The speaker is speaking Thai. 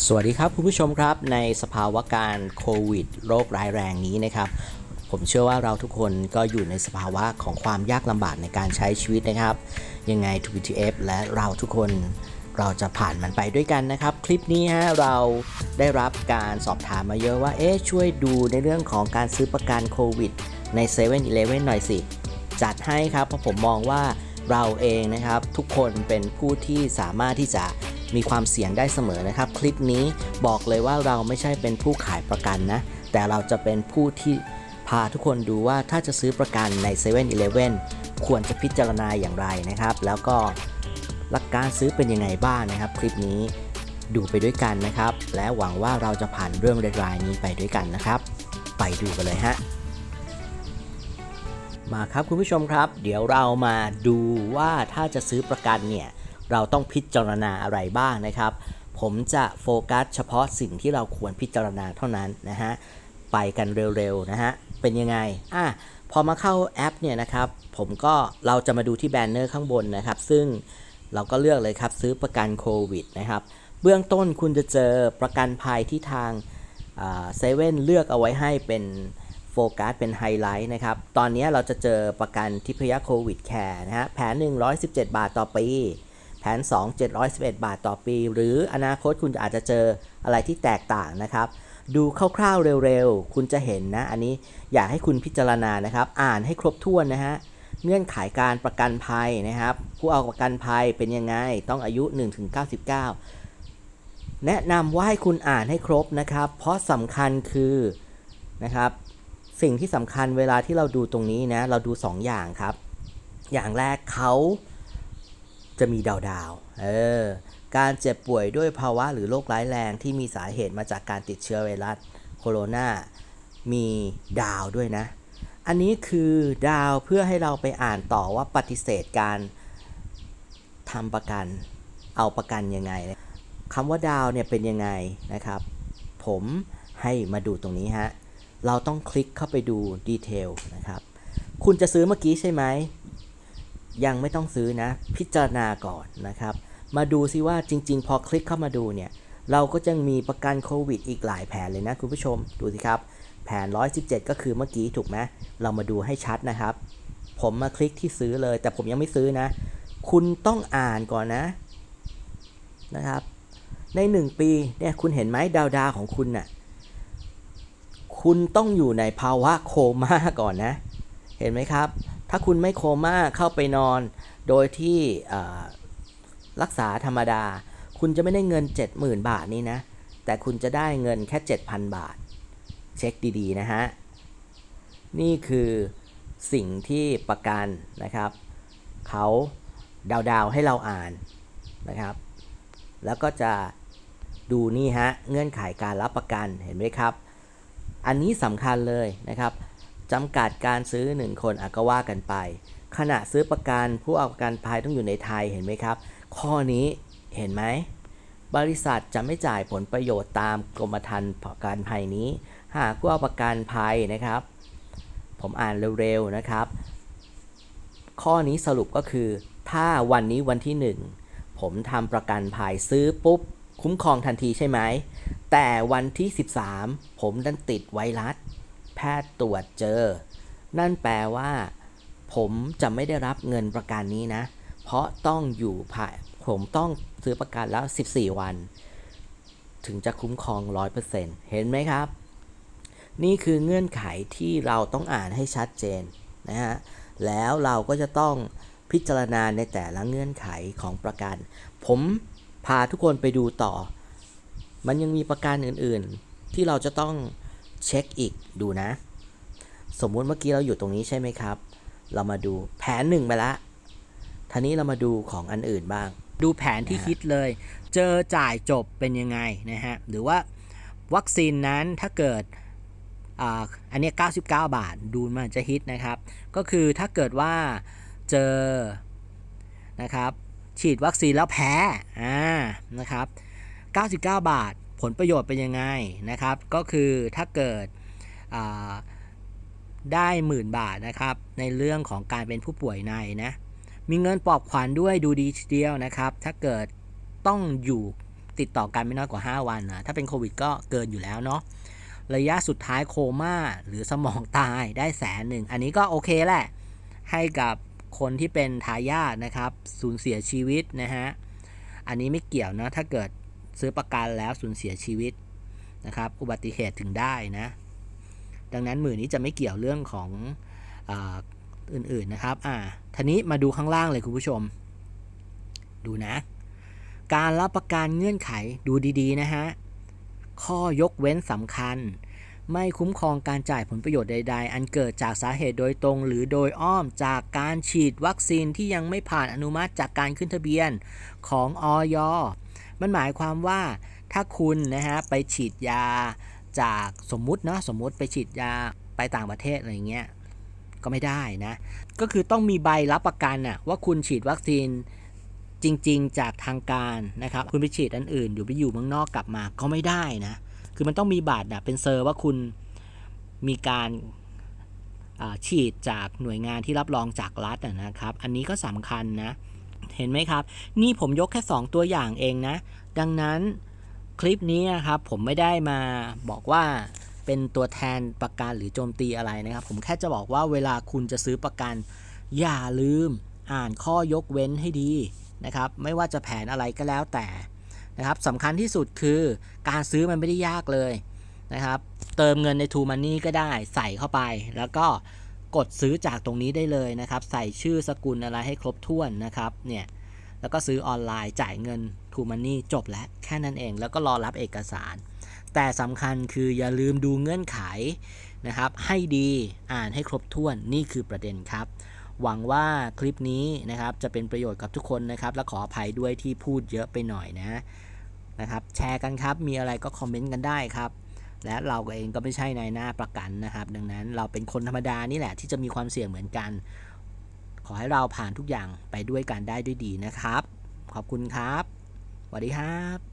สวัสดีครับคุณผู้ชมครับในสภาวะการโควิดโรคร้ายแรงนี้นะครับ ผมเชื่อว่าเราทุกคนก็อยู่ในสภาวะของความยากลำบากในการใช้ชีวิตนะครับ ยังไง 2TF และเราทุกคนเราจะผ่านมันไปด้วยกันนะครับ คลิปนี้ฮะเราได้รับการสอบถามมาเยอะว่าเอ๊ะช่วยดูในเรื่องของการซื้อประกันโควิดใน7 e เ e ่ e อหน่อยสิ จัดให้ครับเพราะผมมองว่าเราเองนะครับทุกคนเป็นผู้ที่สามารถที่จะ มีความเสี่ยงได้เสมอนะครับ คลิปนี้บอกเลยว่าเราไม่ใช่เป็นผู้ขายประกันนะ แต่เราจะเป็นผู้ที่พาทุกคนดูว่าถ้าจะซื้อประกันใน7 e เ e ่ e อควรจะพิจารณาอย่างไรนะครับ แล้วก็หลักการซื้อเป็นยังไงบ้างนะครับ คลิปนี้ดูไปด้วยกันนะครับ และหวังว่าเราจะผ่านเรื่องรายนี้ไปด้วยกันนะครับ ไปดูกันเลยฮะมาครับคุณผู้ชมครับ เดี๋ยวเรามาดูว่าถ้าจะซื้อประกันเนี่ย เราต้องพิจารณาอะไรบ้างนะครับ ผมจะโฟกัสเฉพาะสิ่งที่เราควรพิจารณาเท่านั้นนะฮะไปกันเร็วๆนะฮะเป็นยังไงอะพอมาเข้าแอปเนี่ยนะครับ ผมก็เราจะมาดูที่แบนเนอร์ข้างบนนะครับ ซึ่งเราก็เลือกเลยครับซื้อประกันโควิดนะครับเบื้องต้นคุณจะเจอประกันภัยที่ทางเซเว่นเลือกเอาไว้ให้เป็นโฟกัสเป็นไฮไลท์นะครับ ตอนนี้เราจะเจอประกันทิพยโควิดแคร์นะฮะแผน117 บาทต่อปี แผน 2 711 บาทต่อปี หรืออนาคตคุณอาจจะเจออะไรที่แตกต่างนะครับ ดูคร่าวๆเร็วๆ คุณจะเห็นนะ อันนี้อยากให้คุณพิจารณานะครับ อ่านให้ครบถ้วนนะฮะเงื่อนไขการประกันภัยนะครับ ผู้เอาประกันภัยเป็นยังไง ต้องอายุ 1-99 แนะนำว่าให้คุณอ่านให้ครบนะครับ เพราะสำคัญคือนะครับ สิ่งที่สำคัญเวลาที่เราดูตรงนี้นะ เราดู 2อย่างครับ อย่างแรกเขา จะมีดาวดาวเออการเจ็บป่วยด้วยภาวะหรือโรคร้ายแรงที่มีสาเหตุมาจากการติดเชื้อไวรัสโคโรนามีดาวด้วยนะ อันนี้คือดาวเพื่อให้เราไปอ่านต่อว่าปฏิเสธการทำประกัน เอาประกันยังไงคำว่าดาวเนี่ยเป็นยังไงนะครับ ผมให้มาดูตรงนี้ฮะ เราต้องคลิกเข้าไปดูดีเทลนะครับ คุณจะซื้อเมื่อกี้ใช่ไหม ยังไม่ต้องซื้อนะ พิจารณาก่อนนะครับ มาดูซิว่าจริง ๆ พอคลิกเข้ามาดูเนี่ย เราก็จะมีประกันโควิดอีกหลายแผนเลยนะคุณผู้ชม ดูสิครับ แผน 117 ก็คือเมื่อกี้ถูกไหมเรามาดูให้ชัดนะครับ ผมมาคลิกที่ซื้อเลย แต่ผมยังไม่ซื้อนะ คุณต้องอ่านก่อนนะนะครับ ใน 1 ปีเนี่ยคุณเห็นไหมดาวดาวของคุณน่ะ คุณต้องอยู่ในภาวะโคม่าก่อนนะ เห็นไหมครับ ถ้าคุณไม่โคม่าเข้าไปนอน โดยที่รักษาธรรมดา คุณจะไม่ได้เงิน 70,000 บาทนี่นะ แต่คุณจะได้เงินแค่ 7,000 บาท เช็คดีๆ นะฮะ นี่คือสิ่งที่ประกันนะครับ เขาดาวๆให้เราอ่านนะครับ แล้วก็จะดูนี่ฮะ เงื่อนไขการรับประกันเห็นไหมครับ อันนี้สำคัญเลยนะครับ จำกัดการซื้อ 1 คนอะก็ว่ากันไป ขณะซื้อประกันผู้เอาประกันภัยต้องอยู่ในไทยเห็นไหมครับ ข้อนี้เห็นไหมบริษัทจะไม่จ่ายผลประโยชน์ตามกรมธรรม์ประกันภัยนี้ หากผู้เอาประกันภัยนะครับ ผมอ่านเร็วๆนะครับ ข้อนี้สรุปก็คือ ถ้าวันนี้วันที่ 1 ผมทำประกันภัยซื้อปุ๊บ คุ้มครองทันทีใช่ไหมแต่วันที่ 13 ผมดันติดไวรัส แพทย์ตรวจเจอ นั่นแปลว่า ผมจะไม่ได้รับเงินประกันนี้นะ เพราะต้องอยู่ภายผมต้องซื้อประกันแล้ว 14 วัน ถึงจะคุ้มครอง 100%เห็นไหมครับ นี่คือเงื่อนไขที่เราต้องอ่านให้ชัดเจนนะฮะ แล้วเราก็จะต้องพิจารณาในแต่ละเงื่อนไขของประกัน ผมพาทุกคนไปดูต่อ มันยังมีประกันอื่น ๆ ที่เราจะต้อง เช็คอีกดูนะ สมมุติเมื่อกี้เราอยู่ตรงนี้ใช่ไหมครับ เรามาดูแผนหนึ่งไปละทีนี้เรามาดูของอันอื่นบ้าง ดูแผนที่คิดเลย เจอจ่ายจบเป็นยังไงนะฮะ หรือว่าวัคซีนนั้นถ้าเกิดอันนี้ 99 บาท ดูมันจะฮิตนะครับ ก็คือถ้าเกิดว่าเจอนะครับ ฉีดวัคซีนแล้วแพ้อ่านะครับ 99 บาท ผลประโยชน์เป็นยังไงนะครับ ก็คือถ้าเกิดได้หมื่นบาทนะครับ ในเรื่องของการเป็นผู้ป่วยในนะ มีเงินปลอบขวัญด้วยดูดีทีเดียวนะครับ ถ้าเกิดต้องอยู่ติดต่อกันไม่น้อยกว่า 5 วันนะถ้าเป็นโควิดก็เกินอยู่แล้วเนาะระยะสุดท้ายโคม่าหรือสมองตายได้แสนหนึ่ง อันนี้ก็โอเคแหละ ให้กับคนที่เป็นทายาทนะครับ สูญเสียชีวิตนะฮะ อันนี้ไม่เกี่ยวนะ ถ้าเกิด ซื้อประกันแล้วสูญเสียชีวิตนะครับ อุบัติเหตุถึงได้นะ ดังนั้นหมื่นนี้จะไม่เกี่ยวเรื่องของออื่นๆนะครับ อ่าทีนี้มาดูข้างล่างเลยคุณผู้ชม ดูนะ การรับประกันเงื่อนไขดูดีๆนะฮะ ข้อยกเว้นสำคัญ ไม่คุ้มครองการจ่ายผลประโยชน์ใด ๆ อันเกิดจากสาเหตุโดยตรง หรือโดยอ้อมจากการฉีดวัคซีนที่ยังไม่ผ่านอนุมัติจากการขึ้นทะเบียนของอย มันหมายความว่าถ้าคุณนะฮะไปฉีดยาจากสมมุติเนาะสมมุติไปฉีดยาไปต่างประเทศอะไรเงี้ยก็ไม่ได้นะ ก็คือต้องมีใบรับประกันอะว่าคุณฉีดวัคซีนจริง ๆ จากทางการนะครับ คุณไปฉีดอันอื่น อยู่ไปอยู่เมืองนอกกลับมาก็ไม่ได้นะ คือมันต้องมีบัตรนะเป็นเซอร์ว่าคุณมีการฉีดจากหน่วยงานที่รับรองจากรัฐนะครับ อันนี้ก็สำคัญนะ เห็นไหมครับ นี่ผมยกแค่ 2 ตัวอย่างเองนะ ดังนั้นคลิปนี้นะครับผมไม่ได้มาบอกว่าเป็นตัวแทนประกันหรือโจมตีอะไรนะครับ ผมแค่จะบอกว่าเวลาคุณจะซื้อประกัน อย่าลืมอ่านข้อยกเว้นให้ดีนะครับ ไม่ว่าจะแผนอะไรก็แล้วแต่นะครับสำคัญที่สุดคือการซื้อมันไม่ได้ยากเลยนะครับ เติมเงินใน True Money ก็ได้ใส่เข้าไป แล้วก็ กดซื้อจากตรงนี้ได้เลยนะครับ ใส่ชื่อสกุลอะไรให้ครบถ้วนนะครับเนี่ยแล้วก็ซื้อออนไลน์จ่ายเงิน True Money จบแล้วแค่นั้นเอง แล้วก็รอรับเอกสาร แต่สำคัญคืออย่าลืมดูเงื่อนไขนะครับ ให้ดีอ่านให้ครบถ้วนนี่คือประเด็นครับ หวังว่าคลิปนี้นะครับจะเป็นประโยชน์กับทุกคนนะครับ และขออภัยด้วยที่พูดเยอะไปหน่อยนะนะครับ แชร์กันครับ มีอะไรก็คอมเมนต์กันได้ครับ และเราเองก็ไม่ใช่นายหน้าประกันนะครับ ดังนั้นเราเป็นคนธรรมดานี่แหละที่จะมีความเสี่ยงเหมือนกัน ขอให้เราผ่านทุกอย่างไปด้วยกันได้ด้วยดีนะครับ ขอบคุณครับสวัสดีครับ